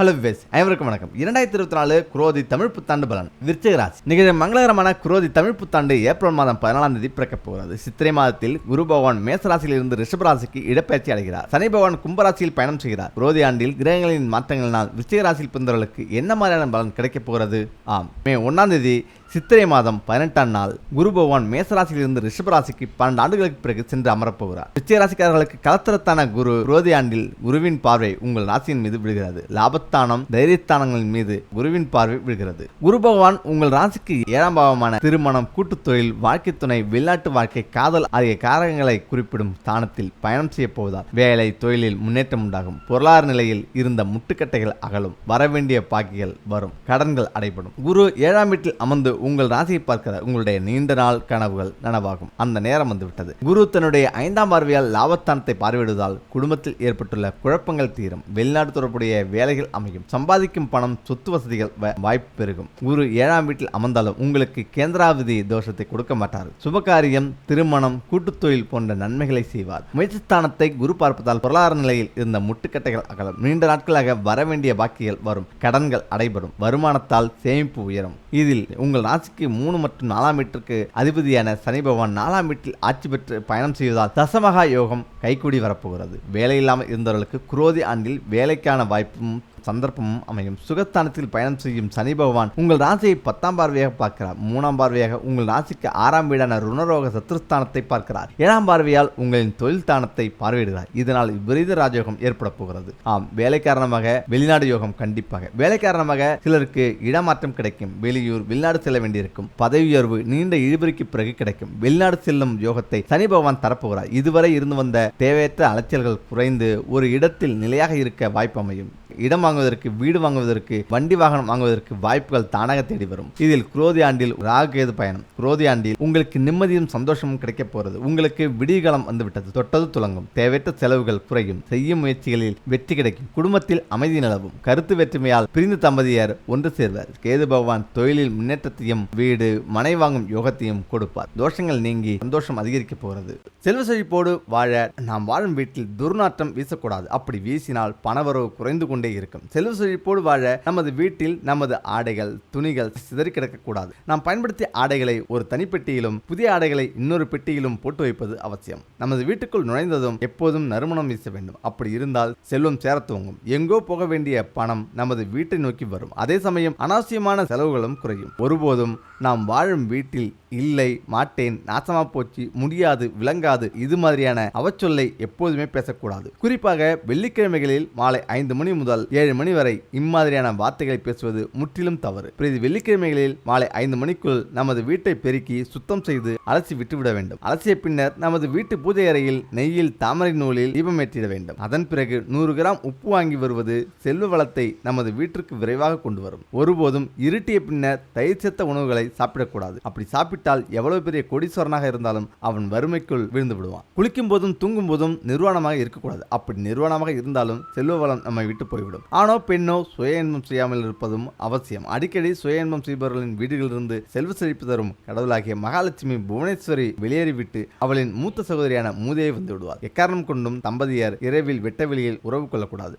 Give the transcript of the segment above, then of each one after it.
Hello wives அனைவருக்கும் வணக்கம். இரண்டாயிரத்தி இருபத்தி நாலு குரோதி தமிழ் புத்தாண்டு பலன் விருச்சகராஜ் நிகழ்ச்சி மங்களகரமான குரோதி தமிழ் புத்தாண்டு ஏப்ரல் மாதம் பதினாலாம் தேதி பிறக்கப் போகிறது. சித்திரை மாதத்தில் குரு பகவான் மேசராசியில் இருந்து ரிஷபராசிக்கு இடப்பெயர்ச்சி அடைகிறார். சனி பகவான் கும்பராசியில் பயணம் செய்கிறார். குரோதி ஆண்டில் கிரகங்களின் மாற்றங்களினால் விருச்சிகராசியில் பிறந்தவர்களுக்கு என்ன மாதிரியான பலன் கிடைக்கப் போகிறது? ஆம் மே ஒன்றாம் தேதி சித்திரை மாதம் பதினெட்டாம் நாள் குரு பகவான் மேசராசியிலிருந்து ரிஷபராசிக்கு பன்னெண்டு ஆண்டுகளுக்கு பிறகு சென்று அமரப்போகிறார். நிச்சய ராசிக்காரர்களுக்கு கலத்தரத்தான குரு குரோதி ஆண்டில் குருவின் பார்வை உங்கள் ராசியின் மீது விழுகிறது. லாபத்தானம் தைரியத்தானங்களின் மீது குருவின் பார்வை விழுகிறது. குரு பகவான் உங்கள் ராசிக்கு ஏழாம் பாவமான திருமணம் கூட்டுத் தொழில் வாழ்க்கை துணை வெளிநாட்டு வாழ்க்கை காதல் ஆகிய காரகங்களை குறிப்பிடும் ஸ்தானத்தில் பயணம் செய்ய போவதால் வேலை தொழிலில் முன்னேற்றம் உண்டாகும். பொருளாதார நிலையில் இருந்த முட்டுக்கட்டைகள் அகலும். வரவேண்டிய பாக்கிகள் வரும். கடன்கள் அடைபடும். குரு ஏழாம் வீட்டில் அமர்ந்து உங்கள் ராசியை பார்க்கிறார் உங்களுடைய நீண்ட நாள் கனவுகள் நனவாகும். அந்த நேரம் வந்துவிட்டது. குரு தன்னுடைய ஐந்தாம் பார்வையால் லாபஸ்தானத்தை பார்வையிடுவதால் குடும்பத்தில் ஏற்பட்டுள்ள குழப்பங்கள் தீரும். வெளிநாடு தொடர்புடைய வேலைகள் அமையும். சம்பாதிக்கும் பணம் சொத்து வசதிகள் வாய்ப்பு பெருகும். குரு ஏழாம் வீட்டில் அமர்ந்தாலும் உங்களுக்கு கேந்திராவதி தோஷத்தை கொடுக்க மாட்டார். சுபகாரியம் திருமணம் கூட்டுத்தொழில் போன்ற நன்மைகளை செய்வார். முயற்சிஸ்தானத்தை குரு பார்ப்பதால் பொருளாதார நிலையில் இருந்த முட்டுக்கட்டைகள் அகலும். நீண்ட நாட்களாக வரவேண்டிய பாக்கிகள் வரும். கடன்கள் அடைபடும். வருமானத்தால் சேமிப்பு உயரும். இதில் உங்கள் ராசிக்கு மூணு மற்றும் நாலாம் வீட்டிற்கு அதிபதியான சனி பகவான் நாலாம் வீட்டில் ஆட்சி பெற்று பயணம் செய்வதால் தசமகா யோகம் கைகூடி வரப்போகிறது. வேலை இல்லாமல் இருந்தவர்களுக்கு குரோதி ஆண்டில் வேலைக்கான வாய்ப்பும் சந்தர்ப்பமும் அமையும். சுகஸ்தானத்தில் பயணம் செய்யும் சனி பகவான் உங்கள் ராசியை பத்தாம் பார்வையாக பார்க்கிறார். மூணாம் பார்வையாக உங்கள் ராசிக்கு ஆறாம் வீடான ருணரோக சத்ருஸ்தானத்தை பார்க்கிறார். ஏழாம் பார்வையால் உங்களின் தொழில் தானத்தை பார்வையிடுகிறார். இதனால் விபரீத ராஜயோகம் ஏற்பட போகிறது. ஆம் வேலை காரணமாக வெளிநாடு யோகம் கண்டிப்பாக. வேலை காரணமாக சிலருக்கு இடமாற்றம் கிடைக்கும். வெளியூர் வெளிநாடு செல்ல வேண்டியிருக்கும். பதவி உயர்வு நீண்ட இழுபறிக்கு பிறகு கிடைக்கும். வெளிநாடு செல்லும் யோகத்தை சனி பகவான் தரப்போகிறார். இதுவரை இருந்து வந்த தேவையற்ற அலைச்சல்கள் குறைந்து ஒரு இடத்தில் நிலையாக இருக்க வாய்ப்பு அமையும். இடம் வாங்குவதற்கு வீடு வாங்குவதற்கு வண்டி வாகனம் வாங்குவதற்கு வாய்ப்புகள் தானாக தேடி வரும். இதில் குரோதி ஆண்டில் ராகுகேது பயணம். குரோதி ஆண்டில் உங்களுக்கு நிம்மதியும் சந்தோஷமும் கிடைக்கப் போகிறது உங்களுக்கு விடிகாலம் வந்துவிட்டது. தொட்டது துளங்கும். தேவையற்ற செலவுகள் குறையும். செய்யும் முயற்சிகளில் வெற்றி கிடைக்கும். குடும்பத்தில் அமைதி நிலவும். கருத்து வேற்றுமையால் பிரிந்து தம்பதியர் ஒன்று சேர்வர். கேது பகவான் தொழிலில் முன்னேற்றத்தையும் வீடு மனை வாங்கும் யோகத்தையும் கொடுப்பார். தோஷங்கள் நீங்கி சந்தோஷம் அதிகரிக்கப் போகிறது செல்வ செழிப்போடு வாழ நாம் வாழும் வீட்டில் துர்நாற்றம் வீசக்கூடாது. அப்படி வீசினால் பணவரவு குறைந்து கொண்டு இருக்கும். செல்வ செழிப்போடு வாழ நமது வீட்டில் நமது ஆடைகள் துணிகள் சிதறி கிடக்கக்கூடாது. நாம் பயன்படுத்திய ஆடைகளை ஒரு தனிப்பெட்டியிலும் புதிய ஆடைகளை இன்னொரு பெட்டியிலும் போட்டு வைப்பது அவசியம். நமது வீட்டுக்குள் நுழைந்ததும் எப்போதும் நறுமணம் வீச வேண்டும். அப்படி இருந்தால் செல்வம் சேரத் துவங்கும். எங்கோ போக வேண்டிய பணம் நமது வீட்டை நோக்கி வரும். அதே சமயம் அனாவசியமான செலவுகளும் குறையும். ஒருபோதும் நாம் வாழும் வீட்டில் இல்லை மாட்டேன் நாசமா போச்சு முடியாது விளங்காது இது மாதிரியான அவச்சொல்லை எப்போதுமே பேசக்கூடாது. குறிப்பாக வெள்ளிக்கிழமைகளில் மாலை ஐந்து மணி முதல் ஏழு மணி வரை இம்மாதிரியான வார்த்தைகளை பேசுவது முற்றிலும் தவறு. பிறகு வெள்ளிக்கிழமைகளில் மாலை ஐந்து மணிக்குள் நமது வீட்டை பெருக்கி சுத்தம் செய்து அலசி விட்டுவிட வேண்டும். அலசிய பின்னர் நமது வீட்டு பூஜை அறையில் நெய்யில் தாமரை நூலில் தீபமேற்றிட வேண்டும். அதன் பிறகு நூறு கிராம் உப்பு வாங்கி வருவது செல்வ வளத்தை நமது வீட்டிற்கு விரைவாக கொண்டு வரும். ஒருபோதும் இருட்டிய பின்னர் தயிர் சேர்த்த உணவுகளை சாப்பிடக்கூடாது. அப்படி சாப்பிட்டால் எவ்வளவு பெரிய கொடிஸ்வரனாக இருந்தாலும் அவன் வறுமைக்குள் விழுந்து விடுவான். குளிக்கும் போதும் தூங்கும் போதும் நிர்வாணமாக இருக்கக்கூடாது. அப்படி நிர்வாணமாக இருந்தாலும் செல்வ வளம் நம்மை விட்டு போய்விடும். ஆணோ பெண்ணோ சுய இன்பம் செய்யாமல் இருப்பதும் அவசியம். அடிக்கடி சுய இன்பம் செய்பவர்களின் வீடுகளிலிருந்து செல்வ செழிப்பு தரும் கடவுளாகிய மகாலட்சுமி புவனேஸ்வரி வெளியேறிவிட்டு அவளின் மூத்த சகோதரியான மூதையை வந்து விடுவார். எக்காரணம் கொண்டும் தம்பதியர் இரவில் வெட்ட வெளியில் உறவு கொள்ளக்கூடாது.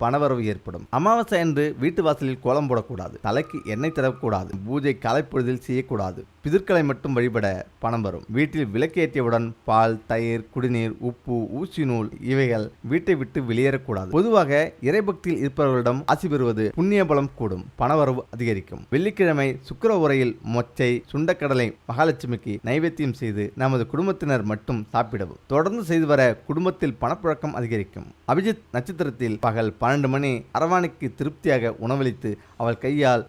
பணவரவு ஏற்படும். அமாவாசை அன்று வீட்டு வாசலில் கோலம் போடக்கூடாது. தலைக்கு எண்ணெய் தரக்கூடாது பூஜை காலைப்பொழுதில் செய்யக்கூடாது. பிதற்களை மட்டும் வழிபட பணம் வரும். வீட்டில் விளக்கேற்றியவுடன் பால் தயிர் குடிநீர் உப்பு ஊசி நூல் இவைகள் வீட்டை விட்டு வெளியேறக்கூடாது. பொதுவாக இறைபக்தியில் இருப்பவர்களிடம் ஆசி பெறுவது புண்ணிய பலம் கூடும் பணவரவு அதிகரிக்கும். வெள்ளிக்கிழமை சுக்கர உரையில் மொச்சை சுண்டக்கடலை மகாலட்சுமிக்கு நைவேத்தியம் செய்து நமது குடும்பத்தினர் மட்டும் சாப்பிடவும். தொடர்ந்து செய்து வர குடும்பத்தில் பணப்புழக்கம் அதிகரிக்கும். அபிஜித் நட்சத்திரத்தில் பகல் பன்னெண்டு மணி அரவாணிக்கு திருப்தியாக உணவளித்து அவள் கையால்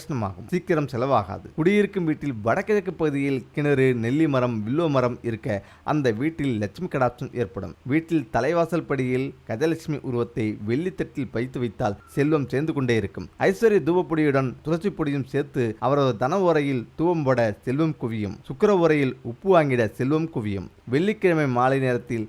ஆகர்ஷணமாகும் சீக்கிரம் செலவாகாது. குடியிருக்கும் வீட்டில் வடகிழக்கு பகுதியில் கிணறு நெல்லி மரம் வில்லோ மரம் இருக்க அந்த வீட்டில் லட்சுமி கடாட்சம் ஏற்படும். வீட்டில் தலைவாசல் படியில் கஜலட்சுமி உருவத்தை வெள்ளித்தட்டில் பைத்து வைத்தால் செல்வம் சேர்ந்து கொண்டே இருக்கும். ஐஸ்வர்ய தூவப்பொடியுடன் துளசி பொடியும் சேர்த்து அவரது தன உரையில் தூவம் போட செல்வம் குவியும். சுக்கர உரையில் உப்பு வாங்கிட செல்வம் குவியும். வெள்ளிக்கிழமை மாலை நேரத்தில்